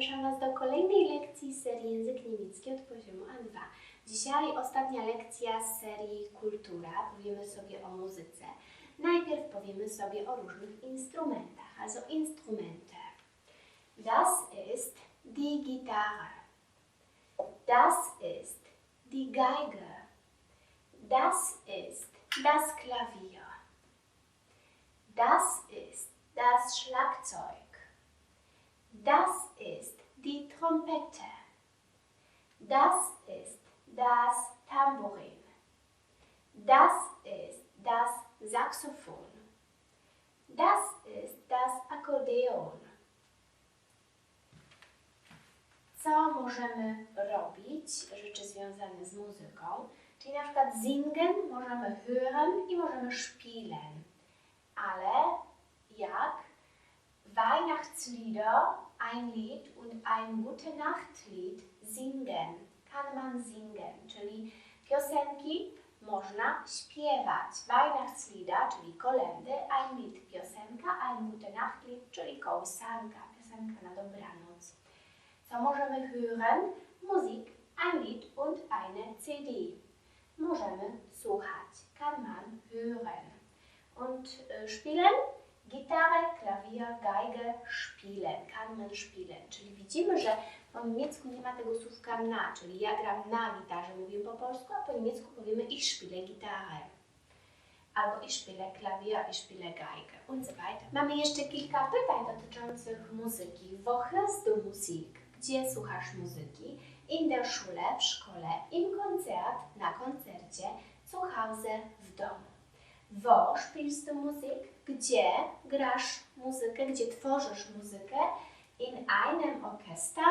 Zapraszam Was do kolejnej lekcji serii Język Niemiecki od poziomu A2. Dzisiaj ostatnia lekcja z serii Kultura. Powiemy sobie o muzyce. Najpierw powiemy sobie o różnych instrumentach, also Instrumente. Das ist die Gitarre. Das ist die Geige. Das ist das Klavier. Das ist das Schlagzeug. Das ist die Trompete. Das ist das Tambourin. Das ist das Saxophon. Das ist das Akkordeon. Co możemy robić, rzeczy związane z muzyką? Czyli na przykład singen możemy hören i możemy spielen. Ale Weihnachtslieder, ein Lied und ein Gute Nachtlied singen. Kann man singen, czyli piosenki można śpiewać. Weihnachtslieder, czyli kolendy, ein Lied piosenka, ein Gute Nachtlied, czyli kołysanka, piosenka na dobranoc. Co możemy hören? Musik, ein Lied und eine CD. Możemy słuchać. Kann man hören. Und äh, spielen? Geige, spielen. Kann man spielen. Czyli widzimy, że po niemiecku nie ma tego słówka na, czyli ja gram na gitarze, mówię po polsku, a po niemiecku powiemy ich spiele Gitarre. Albo ich spiele Klavier, ich spiele Geige und so weiter. Mamy jeszcze kilka pytań dotyczących muzyki. Wo hörst du Musik? Gdzie słuchasz muzyki? In der Schule, w szkole, im Konzert, na koncercie, zu Hause, w domu. Wo spielst du Musik? Gdzie grasz muzykę? Gdzie tworzysz muzykę? In einem Orchester,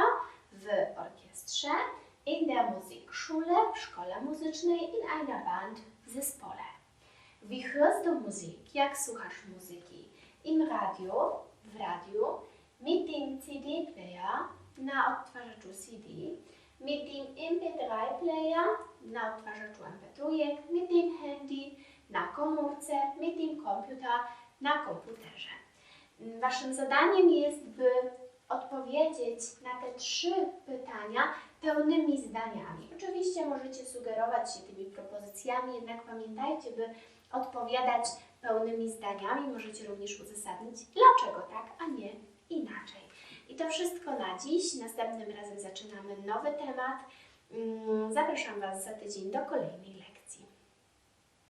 w orkiestrze, in der Musikschule, w szkole muzycznej, in einer Band, w zespole. Wie hörst du Musik? Jak słuchasz muzyki? Im radio, w radiu, mit dem CD-Player, na odtwarzaczu CD, mit dem MP3-Player, na odtwarzaczu MP3, mit na komórce, dem Computer, na komputerze. Waszym zadaniem jest, by odpowiedzieć na te trzy pytania pełnymi zdaniami. Oczywiście możecie sugerować się tymi propozycjami, jednak pamiętajcie, by odpowiadać pełnymi zdaniami. Możecie również uzasadnić, dlaczego tak, a nie inaczej. I to wszystko na dziś. Następnym razem zaczynamy nowy temat. Mm, Zapraszam Was za tydzień do kolejnej lekcji.